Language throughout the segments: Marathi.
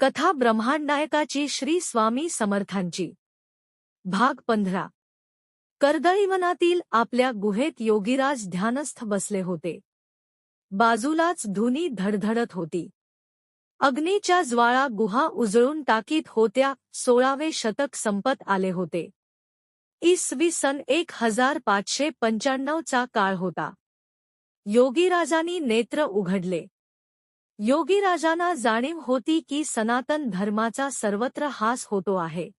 कथा ब्रह्मांडनायकाची श्री स्वामी समर्थांची. भाग पंधरा. कर्दळीवनातील आपल्या गुहेत योगीराज ध्यानस्थ बसले होते. बाजूलाच धुनी धडधडत होती. अग्नीच्या ज्वाळा गुहा उजळून टाकीत होत्या सोळावे शतक संपत आले होते. इसवी सन एक हजार पाचशे पंच्याण्णवचा काळ होता. योगीराजांनी नेत्र उघडले. योगीराजांना जाणीव होती की सनातन धर्माचा सर्वत्र हास होतो आहे.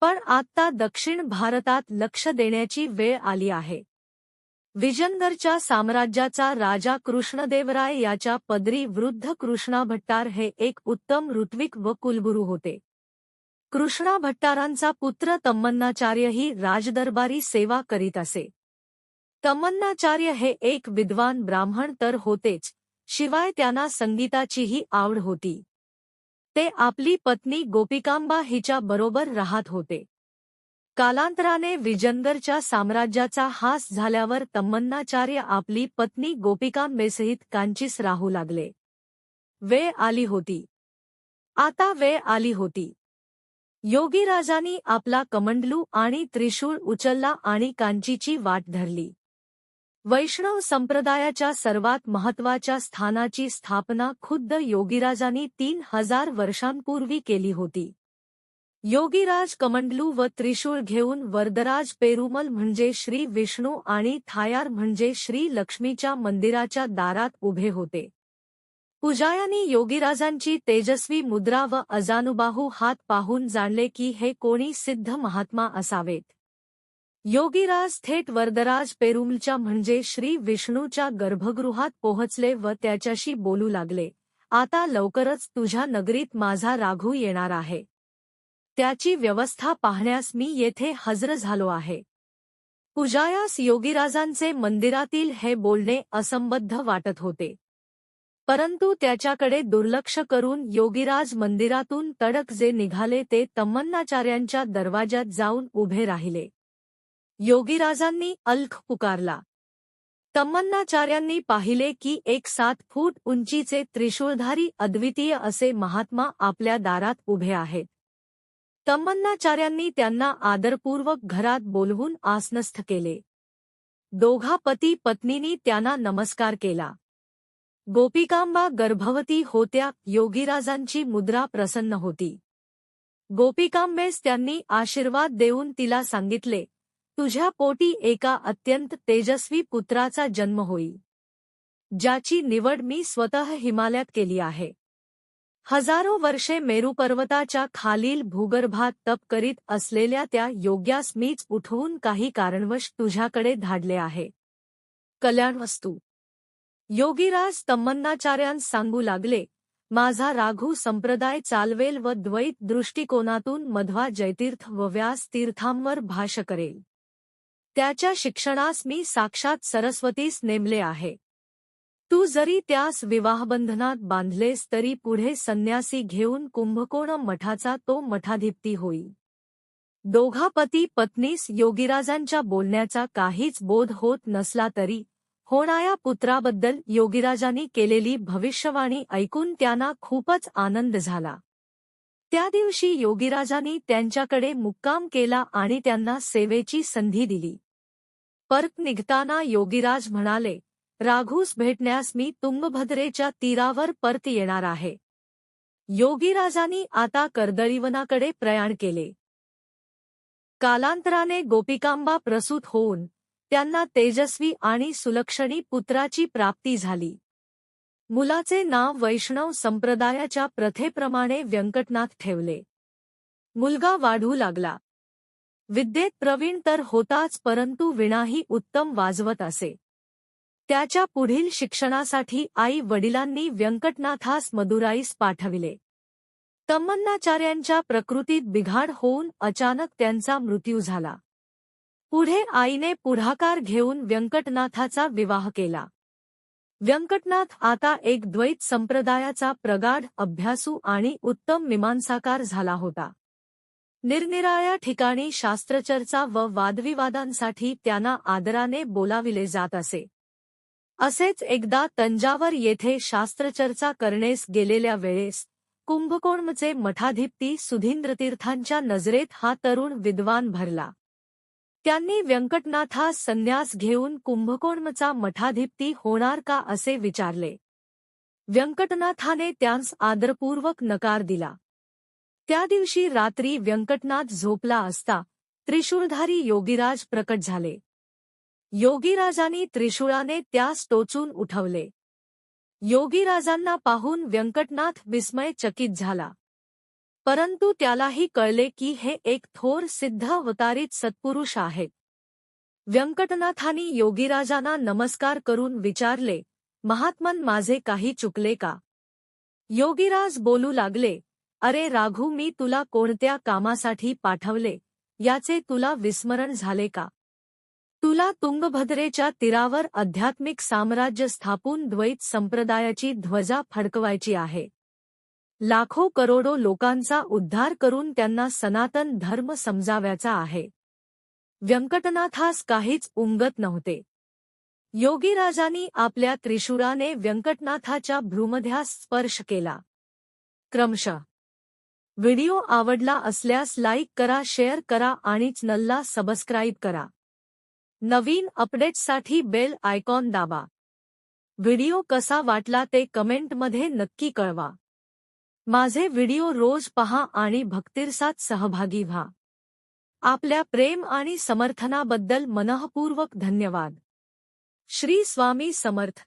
पण आत्ता दक्षिण भारतात लक्ष देण्याची वेळ आली आहे. विजनगरच्या साम्राज्याचा राजा कृष्णदेवराय याच्या पदरी वृद्ध कृष्णा भट्टार हे एक उत्तम ऋत्विक व कुलगुरू होते. कृष्णा भट्टारांचा पुत्र तम्मन्नाचार्यही राजदरबारी सेवा करीत असे. तम्मन्नाचार्य हे एक विद्वान ब्राह्मण तर होतेच शिवाय त्यांना संगीताचीही आवड होती. ते आपली पत्नी गोपिकांबा हिच्या बरोबर राहत होते. कालांतराने विजंदरच्या साम्राज्याचा हास झाल्यावर तम्मन्नाचार्य आपली पत्नी गोपिकांबेसहित कांचीस राहू लागले. वेळ आली होती. आता वेळ आली होती. योगीराजांनी आपला कमंडलू आणि त्रिशूळ उचलला आणि कांचीची वाट धरली. वैष्णव संप्रदायाच्या सर्वात महत्त्वाच्या स्थानाची स्थापना खुद्द योगीराजांनी तीन हजार वर्षांपूर्वी केली होती. योगीराज कमंडलू व त्रिशूळ घेऊन वरदराज पेरुमल म्हणजे श्री विष्णू आणि थायार म्हणजे श्री लक्ष्मीच्या मंदिराच्या दारात उभे होते. पुजायानी योगीराजांची तेजस्वी मुद्रा व अजानुबाहू हात पाहून जाणले की हे कोणी सिद्ध महात्मा असावेत. योगीराज थेट वरदराज पेरुमलच्या म्हणजे श्री विष्णूच्या गर्भगृहात पोहोचले व त्याच्याशी बोलू लागले आता लवकरच तुझ्या नगरीत माझा राघू येणार आहे. त्याची व्यवस्था पाहण्यास मी येथे हजर झालो आहे. पुजायास योगीराजांचे मंदिरातील हे बोलणे असंबद्ध वाटत होते. परंतु त्याच्याकडे दुर्लक्ष करून योगीराज मंदिरातून तडक जे निघाले ते तम्मन्नाचार्यांच्या दरवाजात जाऊन उभे राहिले. योगीराजांनी अल्ख पुकारला. तम्मन्नाचार्यांनी पाहिले की एक सात फूट उंचीचे त्रिशूळधारी अद्वितीय असे महात्मा आपल्या दारात उभे आहेत. तम्मन्नाचार्यांनी त्यांना आदरपूर्वक घरात बोलवून आसनस्थ केले. दोघा पती पत्नींनी त्यांना नमस्कार केला. गोपिकांबा गर्भवती होत्या योगीराजांची मुद्रा प्रसन्न होती. गोपिकांबेस त्यांनी आशीर्वाद देऊन तिला सांगितले तुझ्या पोटी एका अत्यंत तेजस्वी पुत्राचा जन्म होईल ज्याची निवड मी स्वतः हिमालयात केली आहे. हजारो वर्षे मेरूपर्वताच्या खालील भूगर्भात तप करीत असलेल्या त्या योग्यास मीच उठवून काही कारणवश तुझ्याकडे धाडले आहे. कल्याणवस्तू. योगीराज तम्मन्नाचार्यांस सांगू लागले माझा राघू संप्रदाय चालवेल व द्वैत दृष्टिकोनातून मध्वा जयतीर्थ व व्यास तीर्थांवर भाष्य करेल. त्याच्या शिक्षणास मी साक्षात सरस्वतीस नेमले आहे. तू जरी त्यास विवाहबंधनात बांधलेस तरी पुढे संन्यासी घेऊन कुंभकोण मठाचा तो मठाधिप्ती होईल दोघा पती पत्नीस योगीराजांच्या बोलण्याचा काहीच बोध होत नसला तरी होणाऱ्या पुत्राबद्दल योगीराजांनी केलेली भविष्यवाणी ऐकून त्यांना खूपच आनंद झाला. त्या दिवशी योगीराजांनी त्यांच्याकडे मुक्काम केला आणि त्यांना सेवेची संधी दिली. परत निघताना योगीराज म्हणाले राघूस भेटण्यास मी तुंगभद्रेच्या तीरावर परत येणार आहे. योगीराजांनी आता कर्दळीवनाकडे प्रयाण केले. कालांतराने गोपिकांबा प्रसूत होऊन त्यांना तेजस्वी आणि सुलक्षणी पुत्राची प्राप्ती झाली. मुलाचे नाव वैष्णव संप्रदायाच्या प्रथेप्रमाणे व्यंकटनाथ ठेवले. मुलगा वाढू लागला. विद्येत प्रवीण तर होताच परंतु विणाही उत्तम वाजवत असे. त्याच्या पुढील शिक्षणासाठी आई वडिलांनी व्यंकटनाथास मदुराईस पाठविले. तम्मन्नाचार्यांच्या प्रकृतीत बिघाड होऊन अचानक त्यांचा मृत्यू झाला. पुढे आईने पुढाकार घेऊन व्यंकटनाथाचा विवाह केला. व्यंकटनाथ आता एक द्वैत संप्रदायाचा प्रगाढ अभ्यासू आणि उत्तम मीमांसाकार झाला होता. निरनिराळ्या ठिकाणी शास्त्रचर्चा व वादविवादांसाठी त्यांना आदराने बोलाविले जात असे. असेच एकदा तंजावर येथे शास्त्रचर्चा करणेस गेलेल्या वेळेस कुंभकोणमचे मठाधिपती सुधींद्रतीर्थांच्या नजरेत हा तरुण विद्वान भरला. त्यांनी व्यंकटनाथास संन्यास घेऊन कुंभकोणमचा मठाधिपती होणार का असे विचारले. व्यंकटनाथाने त्यांस आदरपूर्वक नकार दिला. त्या दिवशी रात्री व्यंकटनाथ झोपला असता त्रिशूळधारी योगीराज प्रकट झाले. योगीराजांनी त्रिशूळाने त्यास टोचून उठवले. योगीराजांना पाहून व्यंकटनाथ विस्मय चकित झाला. परंतु त्यालाही कळले की हे एक थोर सिद्ध अवतारित सत्पुरुष आहेत. व्यंकटनाथांनी योगीराजांना नमस्कार करून विचारले महात्मन माझे काही चुकले का? योगीराज बोलू लागले अरे राघू मी तुला कोणत्या कामासाठी पाठवले? याचे तुला विस्मरण झाले का? तुला तुंगभद्रेच्या तीरावर आध्यात्मिक साम्राज्य स्थापून द्वैत संप्रदायाची ध्वजा फडकवायची आहे. लाखो करोडो लोकांचा उद्धार करून त्यांना सनातन धर्म समजाव्याचा आहे. व्यंकटनाथास काहीच उमगत नव्हते. योगीराजांनी आपल्या त्रिशूराने व्यंकटनाथाच्या भ्रूमध्यास स्पर्श केला. क्रमशः व्हिडिओ आवडला असल्यास लाईक करा, शेअर करा आणि चॅनलला सबस्क्राईब करा. नवीन अपडेट्ससाठी बेल आयकॉन दाबा. व्हिडिओ कसा वाटला ते कमेंटमध्ये नक्की कळवा. माझे व्हिडिओ रोज पहा आणि भक्तिरसात सहभागी व्हा. आपल्या प्रेम आणि समर्थनाबद्दल मनःपूर्वक धन्यवाद. श्री स्वामी समर्थ.